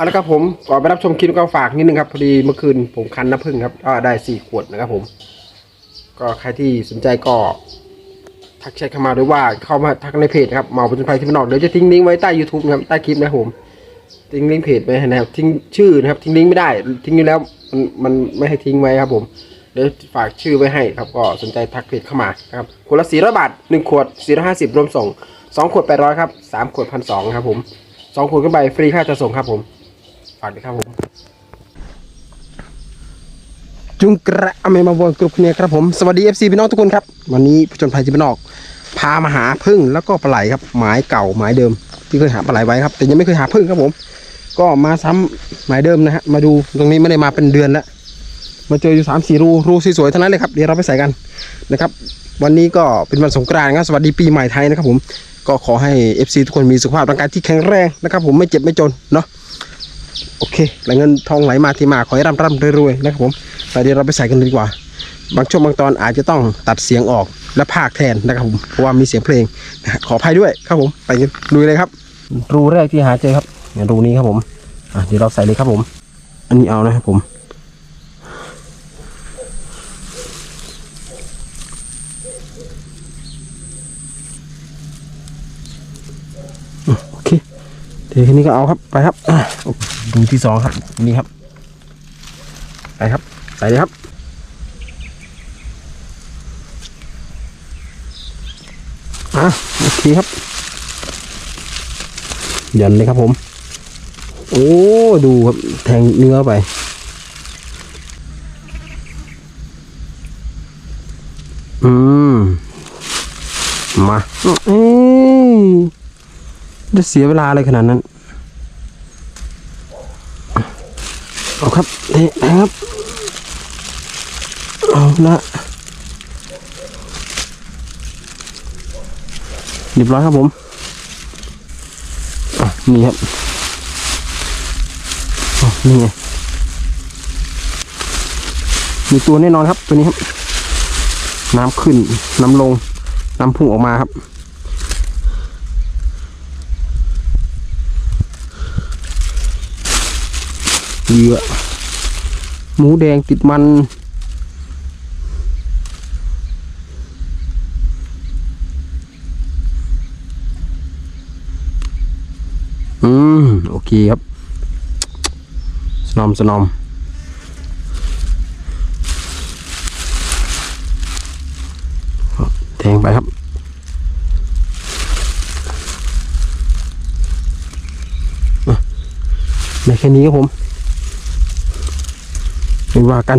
เอาละครับผมก่อนไปรับชมคลิปก็ฝากนิดนึงครับพอดีเมื่อคืนผมคันน้ำผึ้งครับก็ได้สี่ขวดนะครับผม ก็ใครที่สนใจก็ทักแชทเข้ามาหรือว่าเข้ามาทักในเพจนะครับเมาเป็นไฟที่มันออกเดี๋ยวจะทิ้งลิงก์ไว้ใต้ YouTube นะครับใต้คลิปนะครับผมทิ้งลิงก์เพจไว้นะครับทิ้งชื่อนะครับทิ้งลิงก์ไม่ได้ ทิ้งอยู่แล้วมันมันไม่ให้ทิ้งไว้ครับผมเดี๋ยวฝากชื่อไว้ให้ครับก็สนใจทักเพจเข้ามานะครับคนละ400บาท1ขวด450รวมส่ง2ขวด800ครับ3ขวด1,200ครับผม2ขวดขึ้นไปฟรีค่าจะส่งครับผม ฝากด้วยครับผม จุงกระอเมมาวนกรุ๊ปเนี่ยครับผม สวัสดี FC พี่น้องทุกคนครับ วันนี้ผจญภัยที่บ้านอก พามาหาพึ่งแล้วก็ปลาไหลครับหมายเก่าหมายเดิม ที่เคยหาปลาไหลไว้ครับ แต่ยังไม่เคยหาพึ่งครับผม ก็มาซ้ำหมายเดิมนะฮะมาดูตรงนี้ไม่ได้มาเป็นเดือนแล้วมาเจออยู่สามสี่รูรูสวยๆทั้งนั้นเลยครับเดี๋ยวเราไปใส่กันนะครับ วันนี้ก็เป็นวันสงกรานต์ครับสวัสดีปีใหม่ไทยนะครับผมก็ขอให้ FC ทุกคนมีสุขภาพร่างกายที่แข็งแรงนะครับผมไม่เจ็บไม่จนเนาะ โอเคไหลเงินทองไหลมาที่มาขอให้ร่ำร่ำรวยๆนะครับผมแต่เดี๋ยวเราไปใส่กันเลยดีกว่า บางช่วงบางตอนอาจจะต้องตัดเสียงออกและพากย์แทนนะครับผมเพราะว่ามีเสียงเพลงนะฮะขออภัยด้วยครับผมไปกันลุยเลยครับ รูแรกที่หาเจอครับเนี่ยรูนี้ครับผมอะเดี๋ยวเราใส่เลยครับผม อันนี้เอานะครับผม โอเค เดี๋ยวแค่นี้ก็เอาครับไปครับอะดูที่สองครับนี่ครับไปครับใส่เลยครับอะโอเคครับหยันเลยครับผม โอ้ดูครับแทงเนื้อไปอืมมาอืม จะเสียเวลาอะไรขนาดนั้น เอาครับเตะนะครับ เอาละเรียบร้อยครับผมนี่ครับนี่ไงมีตัวแน่นอนครับตัวนี้ครับ น้ำขึ้นน้ำลง น้ำพุ่งออกมาครับ เหยื่อหมูแดงติดมัน อืม โอเคครับ สนอมสนอมแทงไปครับในแค่นี้ครับผม ไม่ว่ากัน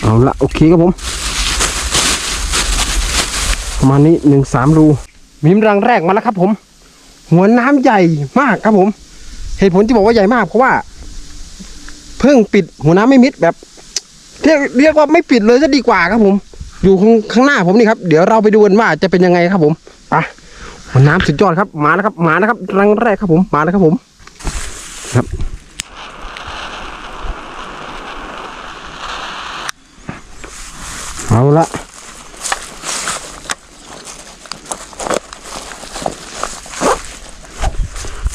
เอาละโอเคครับผม ประมาณนี้หนึ่งสามรูมีมรังแรกมาแล้วครับผม หัวน้ำใหญ่มากครับผม เหตุผลที่บอกว่าใหญ่มากเพราะว่า เพิ่งปิดหัวน้ำไม่มิดแบบ เรียกเรียกว่าไม่ปิดเลยจะดีกว่าครับผม อยู่ข้างข้างหน้าผมนี่ครับ เดี๋ยวเราไปดูกันว่าจะเป็นยังไงครับผมไปน้ำสุดยอดครับมาแล้วครับมาแล้วครับรังแรกครับผมมาแล้วครับผม ครับเอาละ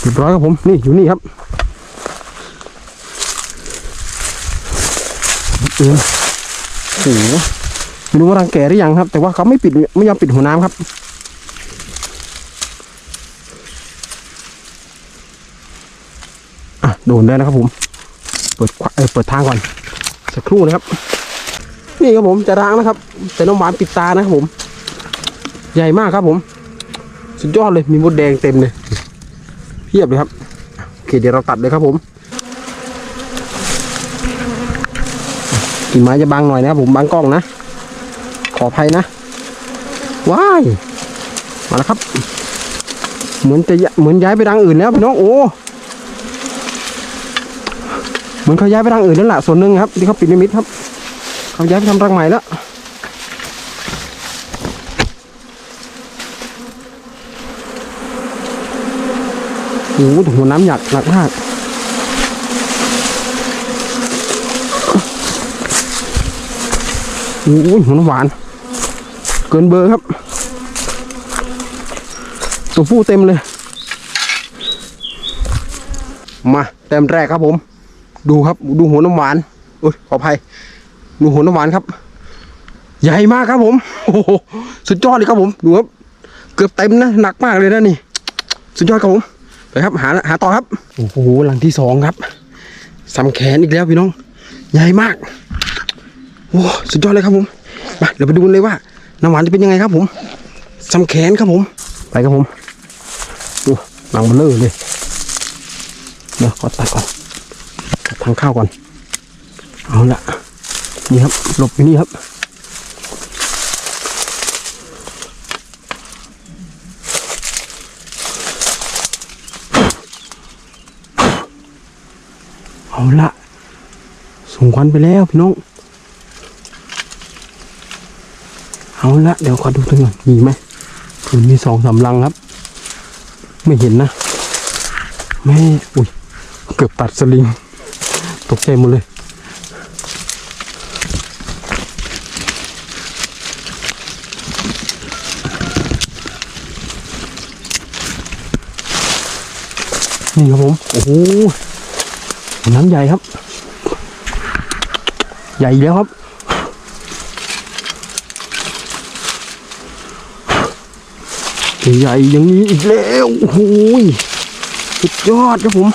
เรียบร้อยครับผมนี่อยู่นี่ครับ โอ้โหไม่รู้ว่ารังแกหรือยังครับ แต่ว่าเขาไม่ปิดไม่ยอมปิดหัวน้ำครับ อะโดนได้นะครับผม เปิดเออเปิดทางก่อน สักครู่นะครับ นี่ครับผมจะร้างนะครับ แต่น้องหวานปิดตานะครับผม ใหญ่มากครับผม สุดยอดเลยมีมดแดงเต็มเลยเพียบเลยครับโอเคเดี๋ยวเราตัดเลยครับผม กิ่งไม้จะบังหน่อยนะครับผมบังกล้องนะ ขออภัยนะ ว้าย มาแล้วครับ เหมือนจะยเหมือนย้ายไปรังอื่นแล้วพี่น้อง โอ้ เหมือนเขาย้ายไปรังอื่นแล้วล่ะส่วนหนึ่งครับที่เขาปิดนิมิตครับ เขาย้ายไปทำรังใหม่แล้วโอ้โหหัวน้ำหยักหนักมาก อ้ยหัวน้ำหวาน เกินเบอร์ครับ ตัวผู้เต็มเลย มาเต็มแรกครับผม ดูครับดูหัวน้ำหวานอุ้ยขออภัย ดูหัวน้ำหวานครับ ใหญ่มากครับผมโอ้โหสุดยอดเลยครับผม ดูครับ เกือบเต็มนะหนักมากเลยนะนี่ สุดยอดครับผมไปครับหาหาต่อครับโอ้โหหลังที่สองครับสำแขนอีกแล้วพี่น้อง ใหญ่มาก โอ้สุดยอดเลยครับผมมาเดี๋ยวไปดูเลยว่าน้ำหวานจะเป็นยังไงครับผมสำแขนครับผม ไปครับผมดูหลังมันเลอะเลยเดี๋ยวขอตัดก่อนตัดทางข้าวก่อน เอาละนี่ครับหลบอยู่นี่ครับเอาละส่งควันไปแล้วพี่น้อง เอาละเดี๋ยวขอดูตัวหน่อยมีไหมมันมีสองสามลังครับ ไม่เห็นนะ ไม่ อุ้ย เกือบตัดสลิง ตกใจหมดเลยนี่ครับผม โอ้โห น้ำใหญ่ครับ ใหญ่แล้วครับ ใหญ่อย่างนี้อีกแล้วโอ้โหยสุดยอดครับผม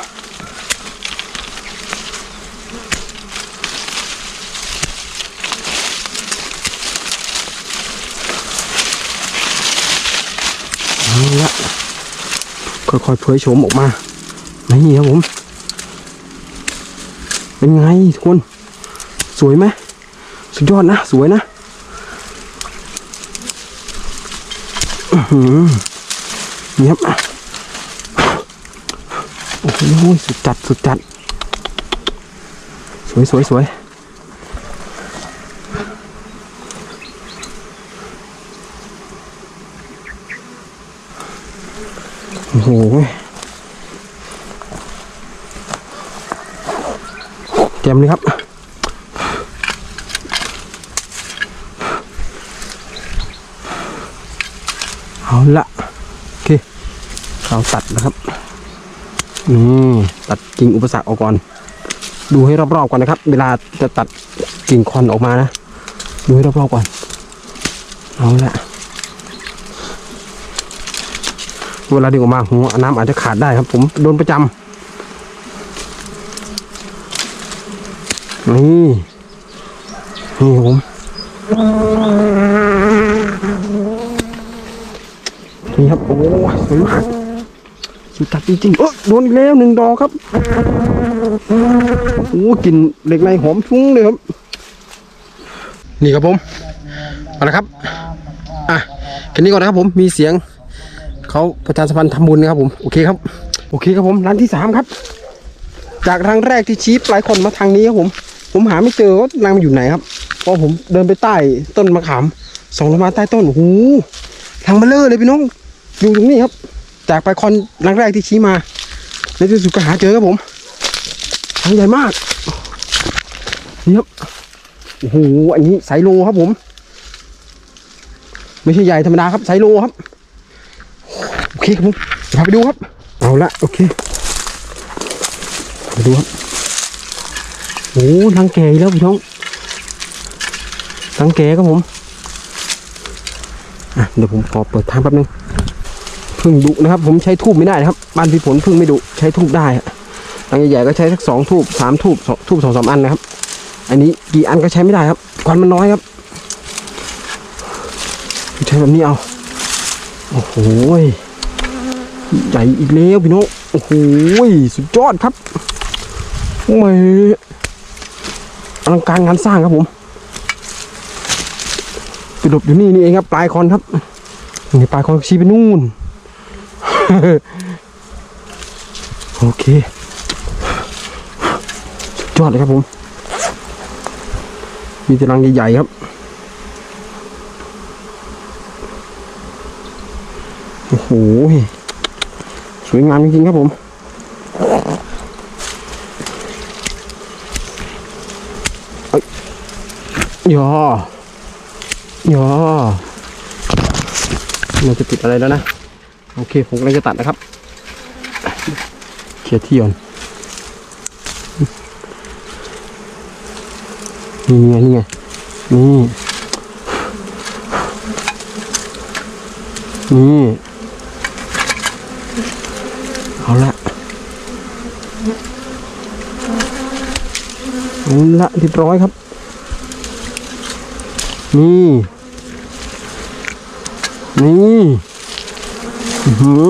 เอาละค่อยๆเผยโฉมออกมา นี่ครับผม เป็นไงทุกคน สวยไหม สุดยอดนะ สวยนะ อื้อหือนี่ครับโอ้โหสุดจัด สุดจัด สวยสวยสวยโอ้โหเตรียมเลยครับ เอาละโอเคเราตัดนะครับนี่ตัดกิ่งอุปสรรคออกก่อน ดูให้รอบๆก่อนนะครับ เวลาจะตัดกิ่งคอนออกมานะ ดูให้รอบๆก่อน เอาละเวลาดึงออกมาหัวน้ำอาจจะขาดได้ครับ ผมโดนประจำนี่นี่ผม นี่ครับ โอ้ยสวยมากสุดจัดจริงๆเออโดนอีกแล้วหนึ่งดอกครับ โอ้กลิ่นเหล็กในหอมฟุ้งเลยครับ นี่ครับผมเอาละครับ อะแค่นี้ก่อนนะครับผม มีเสียงเขาประชาสัมพันธ์ทำบุญนะครับผม โอเคครับ โอเคครับผม ร้านที่สามครับ จากทางแรกที่ชี้ปลายคนมาทางนี้ครับผม ผมหาไม่เจอว่านางมันอยู่ไหนครับพอผมเดินไปใต้ต้นมะขาม ส่องลงมาใต้ต้น โอ้โหทางเบลเลอร์เลยพี่น้อง อยู่ตรงนี้ครับ จากไปคอนครั้งแรกที่ชี้มาในที่สุดก็หาเจอครับผมทางใหญ่มากนี่ครับโอ้โหอันนี้ไซโลครับผม ไม่ใช่ใหญ่ธรรมดาครับไซโลครับโอเคครับผมพาไปดูครับ เอาละโอเคไปดูครับโอ้ทางแก่แล้วพี่น้องทางแก่ครับผมอะเดี๋ยวผมขอเปิดทางแป๊บนึง พึ่งดุนะครับ ผมใช้ทูบไม่ได้นะครับบ้านพี่ผลพึ่งไม่ดุใช้ทูบได้อะหลังใหญ่ๆก็ใช้สักสองทูบสามทูบสองทูบสองสามอันนะครับ อันนี้กี่อันก็ใช้ไม่ได้ครับควันมันน้อยครับใช้แบบนี้เอาโอ้โหใหญ่อีกแล้วพี่น้องโอ้โหสุดยอดครับไม่อลังการงานสร้างครับผมไปหลบอยู่นี่นี่เองครับปลายคอนครับนี่ปลายคอนชี้ไปนู่น โอเคสุดยอดเลยครับผม มีตารางใหญ่ๆครับ โอ้โห สวยงามจริงๆครับผมเอ้ยย่อย่อมันจะติดอะไรแล้วนะ โอเคผมกำลังจะตัดนะครับเคลียร์ที่ก่อนนี่ไงนี่ไงนี่นี่เอาละเอาละเรียบร้อยครับ นี่ นี่ หือ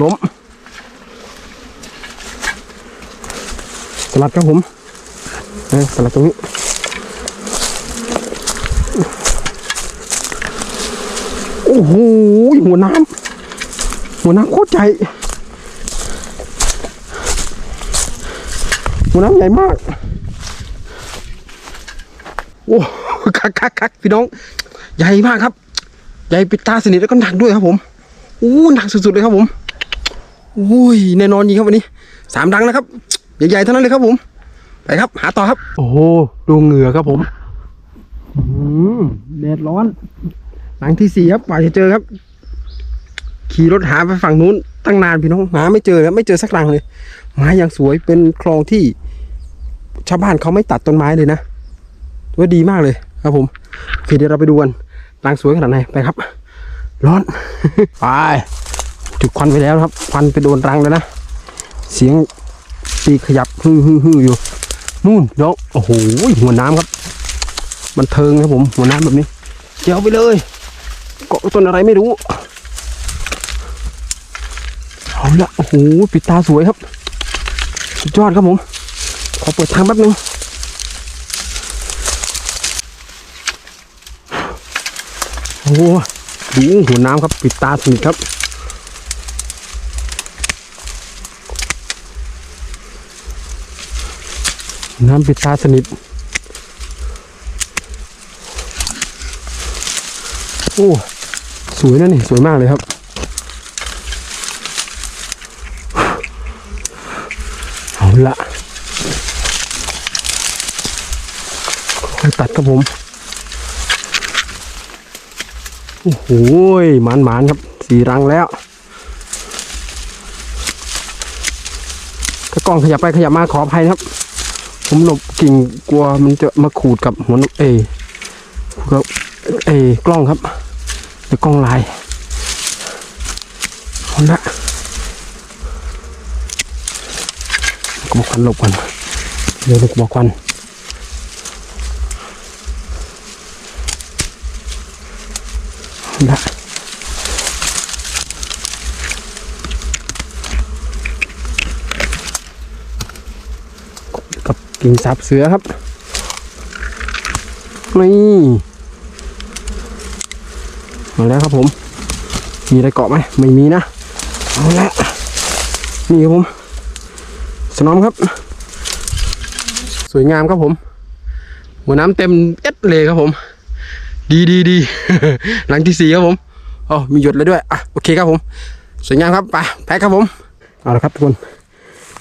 ล้มสลัดครับผมเออสลัดตรงนี้โอ้โหหัวน้ำหัวน้ำโคตรใหญ่หัวน้ำใหญ่มาก โอ้คักคักคักพี่น้อง ใหญ่มากครับ ใหญ่ปิดตาสนิทแล้วก็หนักด้วยครับผม อ้หนักสุดๆเลยครับผมโอ้ยแน่นอนจริงครับวันนี้สามดังนะครับใหญ่ๆเท่านั้นเลยครับผม ไปครับ หาต่อครับ โอ้โหดูเหงื่อครับผมอืมแดดร้อนหลังที่สี่ครับกว่าจะเจอครับ ขี่รถหาไปฝั่งนู้นตั้งนานพี่น้องหาไม่เจอครับไม่เจอสักรังเลยไม้อย่างสวยเป็นคลองที่ ชาวบ้านเขาไม่ตัดต้นไม้เลยนะว่าดีมากเลยครับผมโอเคเดี๋ยวเราไปดูกันรังสวยขนาดไหนไปครับ ร้อน ไปจุดควันไปแล้วครับ ควันไปโดนรังแล้วนะ เสียงปีกขยับฮึ่ฮึ่ฮึ่อยู่ นู่นเดี๋ยวโอ้โหหัวน้ำครับ มันเทิงครับผม หัวน้ำแบบนี้ เจียวไปเลยเกาะต้นอะไรไม่รู้ เอาละโอ้โหปิดตาสวยครับ สุดยอดครับผม ขอเปิดทางแป๊บนึงโอ้ ดูหัวน้ำครับปิดตาสนิทครับ น้ำปิดตาสนิท โอ้ สวยนะนี่ สวยมากเลยครับ เอาละตัดครับผม โอ้โหหมานหมานครับสีรังแล้ว ถ้ากล้องขยับไปขยับมาขออภัยครับ ผมหลบกิ่งกลัวมันจะมาขูดกับหัวน้ำเอยกับเอกล้องครับเดี๋ยวกล้องลายเอาละกบควันหลบกันเดี๋ยวกบควัน เอาละกับกิ่งสับเสือครับนี่มาแล้วครับผม มีอะไรเกาะไหมไม่มีนะเอาละนี่ครับผมสนอมครับ สวยงามครับผม หัวน้ำเต็มเอ็ดเลยครับผม ดีดีดีหลังที่สี่ครับผมอ๋อมีหยดเลยด้วยอะโอเคครับผม สวยงามครับไปแพ็คครับผมเอาละครับทุกคน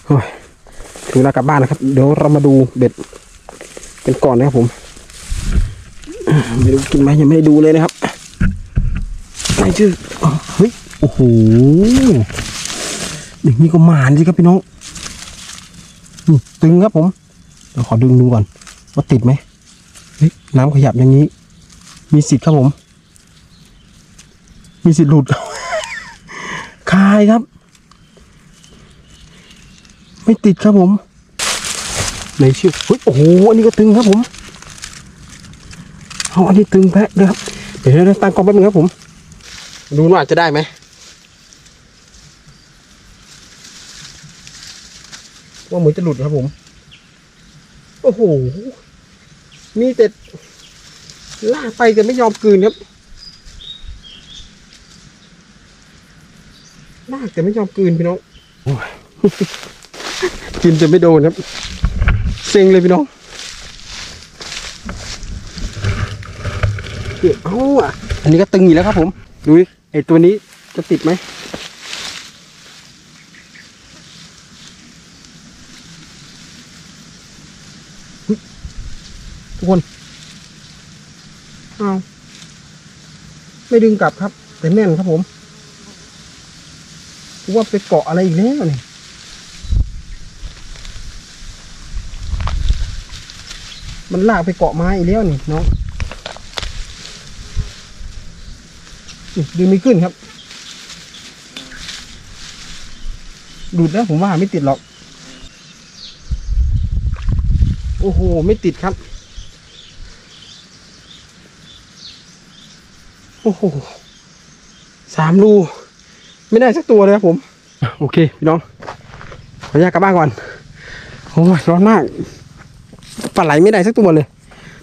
โอ้ยถึงเวลากลับบ้านนะครับเดี๋ยวเรามาดูเบ็ดกันก่อนนะครับผมไม่รู้กินไหมยังไม่ได้ดูเลยนะครับไม่ชื่อเฮ้ยโอ้โหอย่างนี้ก็หมานสิครับพี่น้องตึงครับผมเดี๋ยวขอดึงดูก่อนว่าติดไหมเฮ้ยน้ำขยับอย่างนี้ มีสิทธิ์ครับผม มีสิทธิ์หลุดคายครับ ไม่ติดครับผมในเชือกเฮ้ยโอ้โหอันนี้ก็ตึงครับผมเอาอันนี้ตึงแพะเลยครับเดี๋ยวเราตั้งกล้องแป๊บนึงครับผม ดูว่าจะได้ไหมว่าเหมือนจะหลุดครับผม โอ้โห มีแต่ ลากไปแต่ไม่ยอมกลืนครับลากแต่ไม่ยอมกลืนพี่น้องโอ้ยกินจะไม่โดนครับ เซ็งเลยพี่น้องเดี๋ยวเอาอะ อันนี้ก็ตึงอยู่แล้วครับผมดูดิไอตัวนี้จะติดไหมทุกคน เอาไม่ดึงกลับครับ แต่แน่นครับผมว่าไปเกาะอะไรอีกแล้วนี่มันลากไปเกาะไม้อีกแล้วนี่น้องดึงไม่ขึ้นครับ ดูดแล้วผมว่าไม่ติดหรอก โอ้โห ไม่ติดครับ อ้โหสามรู ไม่ได้สักตัวเลยครับผม โอเค พี่น้องขออนุญาตกลับบ้านก่อนโอ้ยร้อนมากปลาไหลไม่ได้สักตัวเลย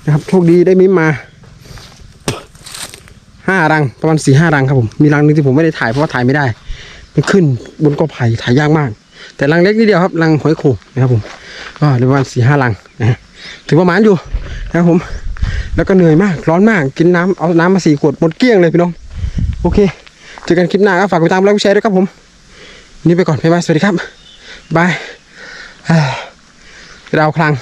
นะครับโชคดีได้มิมมาห้ารังประมาณสี่ห้ารังครับผมมีรังหนึงที่ผมไม่ได้ถ่ายเพราะว่าถ่ายไม่ได้มันขึ้นบนกอไผ่ถ่ายยากมาก แต่รังเล็กนิดเดียวครับรังหอยโข่งนะครับผมก็ประมาณสี่ห้ารังนะฮะถือว่าหมานอยู่นะครับผม แล้วก็เหนื่อยมาก ร้อนมากกินน้ำเอาน้ำมาสี่ขวดหมดเกลี้ยงเลยพี่น้อง โอเคเจอกันคลิปหน้าครับฝากกดติดตามไลค์แชร์ด้วยครับผม นี่ไปก่อนบ๊ายบายสวัสดีครับบายเราคลัง